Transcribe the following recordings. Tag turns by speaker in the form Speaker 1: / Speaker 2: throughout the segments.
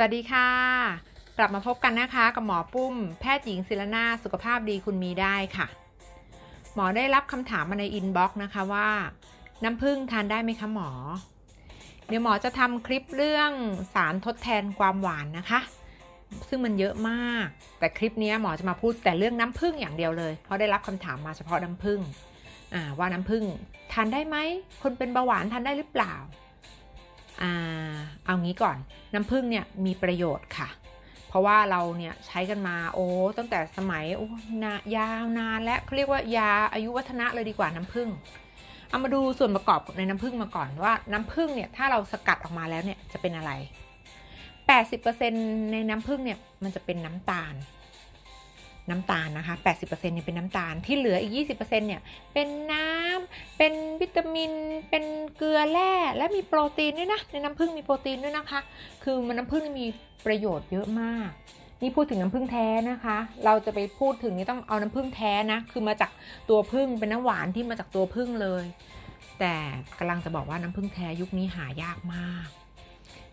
Speaker 1: สวัสดีค่ะ กลับมาพบกันนะคะ กับหมอปุ้ม แพทย์หญิงศิลนาสุขภาพดีคุณมีได้ค่ะ หมอได้รับคำถามมาในอินบ็อกซ์นะคะว่า น้ำผึ้งทานได้ไหมคะหมอ เดี๋ยวหมอจะทำคลิปเรื่องสารทดแทนความหวานนะคะ ซึ่งมันเยอะมาก แต่คลิปนี้หมอจะมาพูดแต่เรื่องน้ำผึ้งอย่างเดียวเลย เพราะได้รับคำถามมาเฉพาะน้ำผึ้งว่าน้ำผึ้งทานได้ไหมคนเป็นเบาหวานทานได้หรือเปล่า อ่าเอางี้ก่อนน้ำผึ้งเนี่ยมีประโยชน์ค่ะ เพราะว่าเราเนี่ยใช้กันมาโอ้ตั้งแต่สมัยโอ้นายาวนานและเขาเรียกว่ายาอายุวัฒนะเลยดีกว่าน้ำผึ้งเอามาดูส่วนประกอบในน้ำผึ้งมาก่อนว่าน้ำผึ้งเนี่ยถ้าเราสกัดออกมาแล้วเนี่ยจะเป็นอะไร 80%ในน้ำผึ้งเนี่ยมันจะเป็นน้ำตาล น้ำตาลนะคะ 80%เนี่ยเป็นน้ำตาลที่เหลืออีก 20%เนี่ยเป็นน้ำเป็นวิตามิน เป็นเกลือแร่และมีโปรตีนด้วยนะในน้ำผึ้งมีโปรตีนด้วยนะคะ คือมันน้ำผึ้งมีประโยชน์เยอะมาก นี่พูดถึงน้ำผึ้งแท้นะคะ เราจะไปพูดถึงนี่ต้องเอาน้ำผึ้งแท้นะคือมาจากตัวผึ้งเป็นน้ำหวานที่มาจากตัวผึ้งเลย แต่กำลังจะบอกว่าน้ำผึ้งแท้ยุคนี้หายากมาก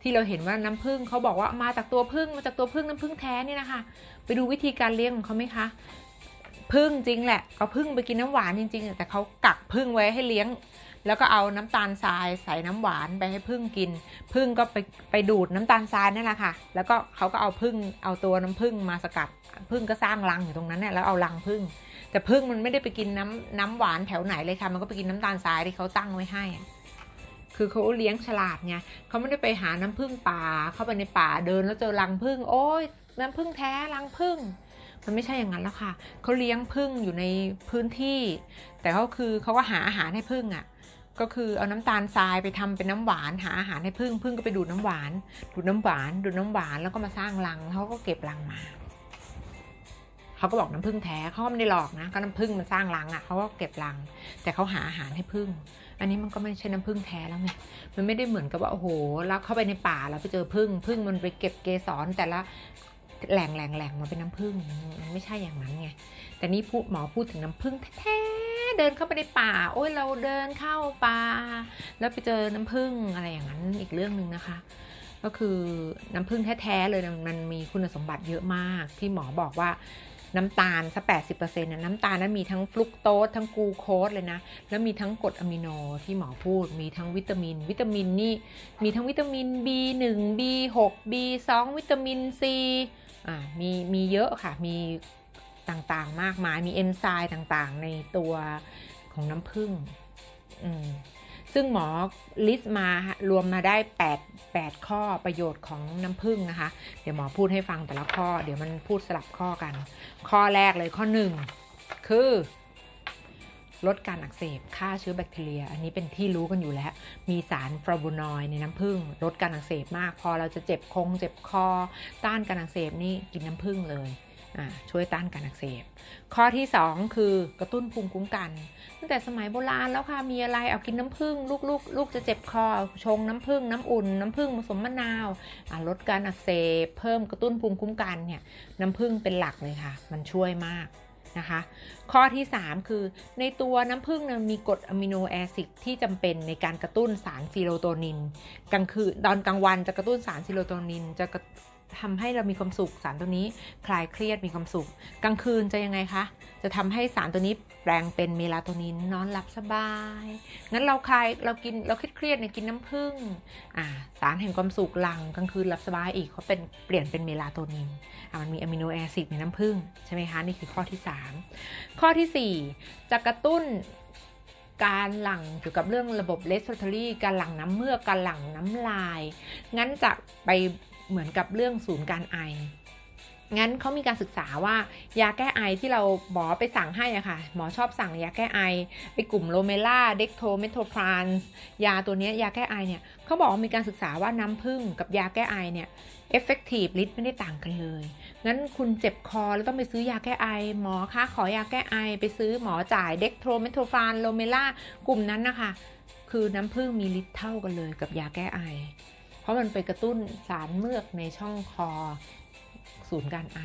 Speaker 1: ที่เราเห็นว่าน้ำผึ้งเขาบอกว่ามาจากตัวผึ้งมาจากตัวผึ้งน้ำผึ้งแท้เนี่ยนะคะ ไปดูวิธีการเลี้ยงของเขาไหมคะพึ่งจริงแหละเอาพึ่งไปกินน้ำหวานจริงๆ แต่เขากักพึ่งไว้ให้เลี้ยง แล้วก็เอาน้ำตาลทรายใส่น้ำหวานไปให้พึ่งกินพึ่งก็ไปไปดูดน้ำตาลทรายนั่นแหละค่ะ แล้วก็เขาก็เอาพึ่งเอาตัวน้ำพึ่งมาสกัดพึ่งก็สร้างรังอยู่ตรงนั้นเนี่ยแล้วเอารังพึ่งแต่พึ่งมันไม่ได้ไปกินน้ำน้ำหวานแถวไหนเลยค่ะ มันก็ไปกินน้ำตาลทรายที่เขาตั้งไว้ให้ คือเขาเลี้ยงฉลาดไงเขาไม่ได้ไปหาน้ำพึ่งป่า เข้าไปในป่าเดินแล้วเจอรังพึ่งโอ้ยน้ำพึ่งแท้รังพึ่งมันไม่ใช่อย่างนั้นแล้วค่ะเขาเลี้ยงพึ่งอยู่ในพื้นที่ แต่เขาคือเขาก็หาอาหารให้พึ่งอะก็คือเอาน้ำตาลทรายไปทำเป็นน้ำหวานหาอาหารให้พึ่งพึ่งก็ไปดูดน้ำหวาน ดูดน้ำหวาน ดูดน้ำหวานแล้วก็มาสร้างรังเขาก็เก็บรังมา เขาก็บอกน้ำผึ้งแท้เขาไม่ได้หลอกนะ ก็น้ำผึ้งมันสร้างรังอะเขาก็เก็บรัง แต่เขาหาอาหารให้พึ่ง อันนี้มันก็ไม่ใช่น้ำผึ้งแท้แล้วไงมันไม่ได้เหมือนกับว่าโอ้โหแล้วเข้าไปในป่าแล้วไปเจอพึ่งพึ่งมันไปเก็บเกสรแต่ละแหล่งแหล่งแหล่งมาเป็นน้ำผึ้งมันไม่ใช่อย่างนั้นไง แต่นี่พูดหมอพูดถึงน้ำผึ้งแท้ๆเดินเข้าไปในป่า โอ้ยเราเดินเข้าป่า แล้วไปเจอน้ำผึ้งอะไรอย่างนั้นอีกเรื่องหนึ่งนะคะ ก็คือน้ำผึ้งแท้ๆเลยมันมีคุณสมบัติเยอะมากที่หมอบอกว่า น้ำตาลสักแปดสิบเปอร์เซ็นต์น้ำตาลนั้นมีทั้งฟลุกโตสทั้งกูโคสเลยนะ แล้วมีทั้งกรดอะมิโนที่หมอพูด มีทั้งวิตามิน วิตามินนี่ มีทั้งวิตามิน B1 B6 B2 วิตามิน C อ่ามีมีเยอะค่ะ มีต่างๆมากมาย มีเอนไซม์ต่างๆ ในตัวของน้ำผึ้งอืม ซึ่งหมอลิสต์มารวมมาได้ 8 8 ข้อประโยชน์ของน้ำผึ้งนะคะ เดี๋ยวหมอพูดให้ฟังแต่ละข้อ เดี๋ยวมันพูดสลับข้อกัน ข้อแรกเลยข้อ 1 คือลดการอักเสบฆ่าเชื้อแบคทีเรีย อันนี้เป็นที่รู้กันอยู่แล้ว มีสารฟลาโวนอยด์ในน้ำผึ้งลดการอักเสบมาก พอเราจะเจ็บคง เจ็บคอ ต้านการอักเสบนี่กินน้ำผึ้งเลย ช่วยต้านการอักเสบ ข้อที่ 2 คือกระตุ้นภูมิคุ้มกัน ตั้งแต่สมัยโบราณแล้วค่ะ มีอะไรเอากินน้ำผึ้งลูกลูกลูกจะเจ็บคอชงน้ำผึ้งน้ำอุ่น น้ำผึ้งผสมมะนาวลดการอักเสบ เพิ่มกระตุ้นภูมิคุ้มกันเนี่ยน้ำผึ้งเป็นหลักเลยค่ะ มันช่วยมากนะคะข้อที่ 3 คือในตัวน้ำผึ้งมีกรดอะมิโนแอซิดที่จำเป็นในการกระตุ้นสารซีโรโทนินกลางคืนตอนกลางวันจะกระตุ้นสารซีโรโทนินจะ ทำให้เรามีความสุขสารตัวนี้คลายเครียดมีความสุข กลางคืนจะยังไงคะ จะทำให้สารตัวนี้แปลงเป็นเมลาโทนินนอนหลับสบาย งั้นเราคลายเรากินเราเครียดเนี่ยกินน้ำผึ้งอ่าสารแห่งความสุขหลังกลางคืนหลับสบายอีกเขาเป็นเปลี่ยนเป็นเมลาโทนินอ่ามันมีอะมิโนแอซิดในน้ำผึ้งใช่ไหมคะนี่คือข้อที่ 3 ข้อที่ 4 จะกระตุ้นการหลั่งเกี่ยวกับเรื่องระบบเลสโตรลีการหลั่งน้ำเมือกการหลั่งน้ำลาย งั้นจะไป เหมือนกับเรื่องศูนย์การไอ งั้นเขามีการศึกษาว่ายาแก้ไอที่เราหมอไปสั่งให้อะค่ะ หมอชอบสั่งยาแก้ไอ ไปกลุ่มโลเมล่าเด็กโทเมโทฟรานส์ยาตัวนี้ยาแก้ไอเนี่ยเขาบอกมีการศึกษาว่าน้ำผึ้งกับยาแก้ไอเนี่ยเอฟเฟกตีฟฤทธิ์ไม่ได้ต่างกันเลย งั้นคุณเจ็บคอแล้วต้องไปซื้อยาแก้ไอ หมอคะขอยาแก้ไอ ไปซื้อหมอจ่ายเด็กโทเมโทฟรานโลเมล่ากลุ่มนั้นนะคะ คือน้ำผึ้งมีฤทธิ์เท่ากันเลยกับยาแก้ไอ เพราะมันไปกระตุ้นสารเมือกในช่องคอศูนย์การไอ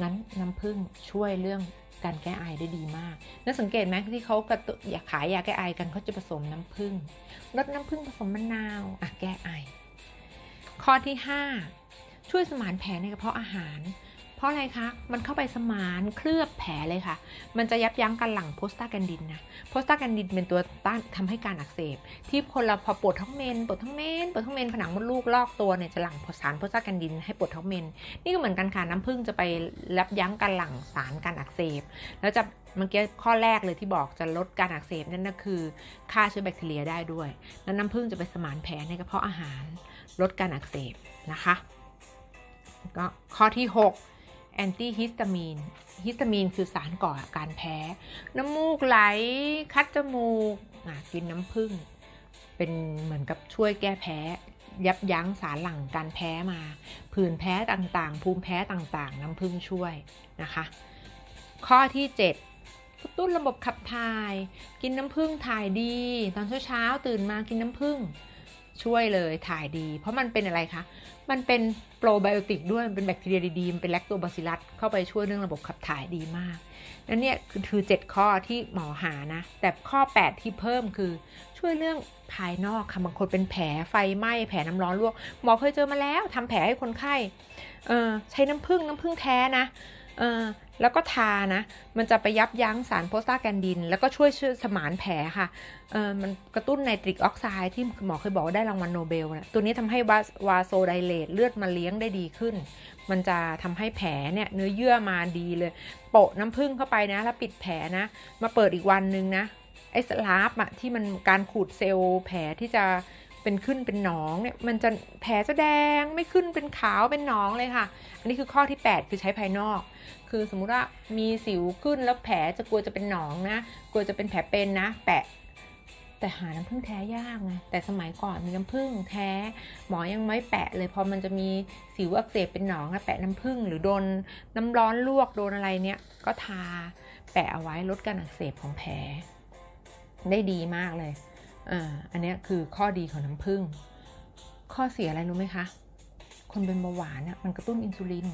Speaker 1: งั้นน้ำผึ้งช่วยเรื่องการแก้ไอได้ดีมาก แล้วสังเกตไหมที่เขากระตุ้นอยากขายยาแก้ไอกันเขาจะผสมน้ำผึ้งลดน้ำผึ้งผสมมะนาวอะแก้ไอ ข้อที่ช่วยสมานแผลในกระเพาะอาหาร เพราะอะไรคะ มันเข้าไปสมานเคลือบแผลเลยค่ะ มันจะยับยั้งการหลั่งโพสตาแกนดินนะโพสตาแกนดินเป็นตัวต้านทำให้การอักเสบ ที่คนเราพอปวดท้องเมนปวดท้องเมนปวดท้องเมนผนังมดลูกลอกตัวเนี่ยจะหลั่งสารโพสตาแกนดินให้ปวดท้องเมน นี่ก็เหมือนกันค่ะน้ำผึ้งจะไปยับยั้งการหลั่งสารการอักเสบ แล้วจะเมื่อกี้ข้อแรกเลยที่บอกจะลดการอักเสบนั่นก็คือฆ่าเชื้อแบคทีเรียได้ด้วยแล้วน้ำผึ้งจะไปสมานแผลในกระเพาะอาหาร ลดการอักเสบนะคะก็ข้อที่ 6 แอนตี้ฮิสตามีนฮิสตามีนคือสารก่ออาการแพ้ น้ำมูกไหล คัดจมูกกินน้ำผึ้งเป็นเหมือนกับช่วยแก้แพ้ ยับยั้งสารหลั่งการแพ้มา ผื่นแพ้ต่างๆ ภูมิแพ้ต่างๆ น้ำผึ้งช่วยนะคะ ข้อที่ 7กระตุ้นระบบขับถ่าย กินน้ำผึ้งถ่ายดี ตอนเช้าๆตื่นมากินน้ำผึ้ง ช่วยเลยถ่ายดี เพราะมันเป็นอะไรคะ มันเป็นโปรไบโอติกด้วย มันเป็นแบคทีเรียดีๆมันเป็นแลคโตบาซิลัสเข้าไปช่วยเรื่องระบบขับถ่ายดีมากนั่นเนี่ยคือคือ7ข้อที่หมอหานะ แต่ข้อ 8 ที่เพิ่มคือช่วยเรื่องภายนอกค่ะบางคนเป็นแผลไฟไหม้แผลน้ำร้อนลวก หมอเคยเจอมาแล้วทำแผลให้คนไข้เออใช้น้ำผึ้งน้ำผึ้งแท้นะเออ แล้วก็ทานะ มันจะไปยับยั้งสารโพสตาแกนดิน แล้วก็ช่วยช่วยสมานแผลค่ะเออมันกระตุ้นไนตริกออกไซด์ที่หมอเคยบอกว่าได้รางวัลโนเบลนะตัวนี้ทำให้วาวาโซไดเลตเลือดมาเลี้ยงได้ดีขึ้น มันจะทำให้แผลเนี่ยเนื้อเยื่อมาดีเลย โปะน้ำผึ้งเข้าไปนะ แล้วปิดแผลนะ มาเปิดอีกวันนึงนะ ไอ้สลาฟอะที่มันการขูดเซลล์แผลที่จะเป็นขึ้นเป็นหนองเนี่ยมันจะแผลจะแดงไม่ขึ้นเป็นขาวเป็นหนองเลยค่ะ อันนี้คือข้อที่ 8 คือใช้ภายนอกคือสมมุติว่ามีสิวขึ้นแล้วแผลจะกลัวจะเป็นหนองนะ กลัวจะเป็นแผลเป็นนะ แปะ แต่หาน้ำผึ้งแท้ยากไงแต่สมัยก่อนมีน้ำผึ้งแท้ หมอยังไม่แปะเลยพอมันจะมีสิวอักเสบเป็นหนองอะแปะน้ำผึ้งหรือโดนน้ำร้อนลวกโดนอะไรเนี่ยก็ทาแปะเอาไว้ลดการอักเสบของแผลได้ดีมากเลยอ่าอันนี้คือข้อดีของน้ำผึ้ง ข้อเสียอะไรรู้ไหมคะ คนเป็นเบาหวานอะมันกระตุ้นอินซูลิน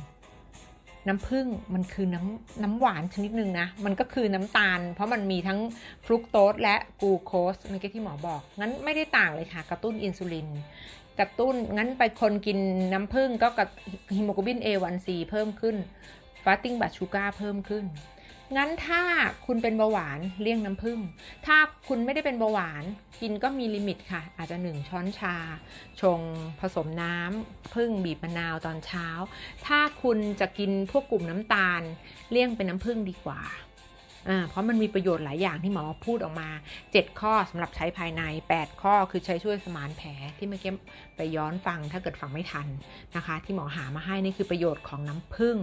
Speaker 1: น้ำผึ้งมันคือน้ำน้ำหวานชนิดหนึ่งนะ มันก็คือน้ำตาล เพราะมันมีทั้งฟรุกโตสและกลูโคสเมื่อกี้ที่หมอบอก งั้นไม่ได้ต่างเลยค่ะ กระตุ้นอินซูลิน กระตุ้น งั้นไปคนกินน้ำผึ้งก็กับฮีโมโกลบิน A1C เพิ่มขึ้นฟาสติ้งบัตชูก้าเพิ่มขึ้น งั้นถ้าคุณเป็นเบาหวานเลี่ยงน้ำผึ้ง ถ้าคุณไม่ได้เป็นเบาหวานกินก็มีลิมิตค่ะ อาจจะ 1 ช้อนชา ชงผสมน้ำผึ้งบีบมะนาวตอนเช้า ถ้าคุณจะกินพวกกลุ่มน้ำตาล เลี่ยงเป็นน้ำผึ้งดีกว่าอ่า เพราะมันมีประโยชน์หลายอย่างที่หมอพูดออกมา 7 ข้อสำหรับใช้ภายใน 8 ข้อคือใช้ช่วยสมานแผลที่เมื่อกี้ไปย้อนฟังถ้าเกิดฟังไม่ทันนะคะ ที่หมอหามาให้นี่คือประโยชน์ของน้ำผึ้ง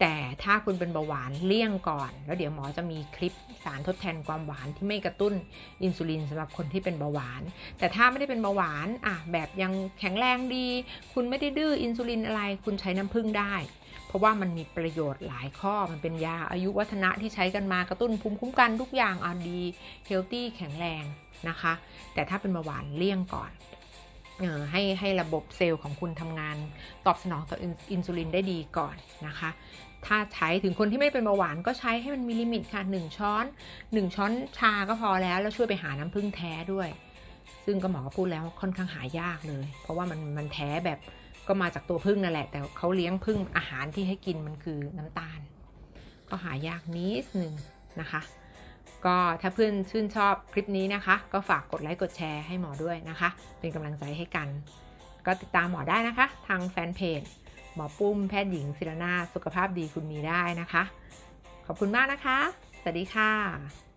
Speaker 1: แต่ถ้าคุณเป็นเบาหวานเลี่ยงก่อน แล้วเดี๋ยวหมอจะมีคลิปสารทดแทนความหวานที่ไม่กระตุ้นอินซูลินสำหรับคนที่เป็นเบาหวาน แต่ถ้าไม่ได้เป็นเบาหวานอะแบบยังแข็งแรงดี คุณไม่ได้ดื้ออินซูลินอะไร คุณใช้น้ำผึ้งได้ เพราะว่ามันมีประโยชน์หลายข้อมันเป็นยาอายุวัฒนะที่ใช้กันมากระตุ้นภูมิคุ้มกันทุกอย่างอะดีเฮลตี้แข็งแรงนะคะ แต่ถ้าเป็นเบาหวานเลี่ยงก่อนเออให้ให้ระบบเซลล์ของคุณทำงานตอบสนองต่ออินซูลินได้ดีก่อนนะคะ ถ้าใช้ถึงคนที่ไม่เป็นเบาหวานก็ใช้ให้มันมีลิมิตค่ะ 1 ช้อน 1 ช้อนชาก็พอแล้ว แล้วช่วยไปหาน้ำผึ้งแท้ด้วย ซึ่งก็หมอก็พูดแล้วค่อนข้างหายากเลย เพราะว่ามันมันแท้แบบ ก็มาจากตัวผึ้งนั่นแหละ แต่เขาเลี้ยงผึ้งอาหารที่ให้กินมันคือน้ำตาล ก็หายากนิดนึงนะคะ ก็ถ้าเพื่อนชื่นชอบคลิปนี้นะคะ ก็ฝากกดไลค์กดแชร์ให้หมอด้วยนะคะ เป็นกำลังใจให้กัน ก็ติดตามหมอได้นะคะ ทางแฟนเพจหมอปุ้มแพทย์หญิงศิรนาสุขภาพดีคุณมีได้นะคะ ขอบคุณมากนะคะ สวัสดีค่ะ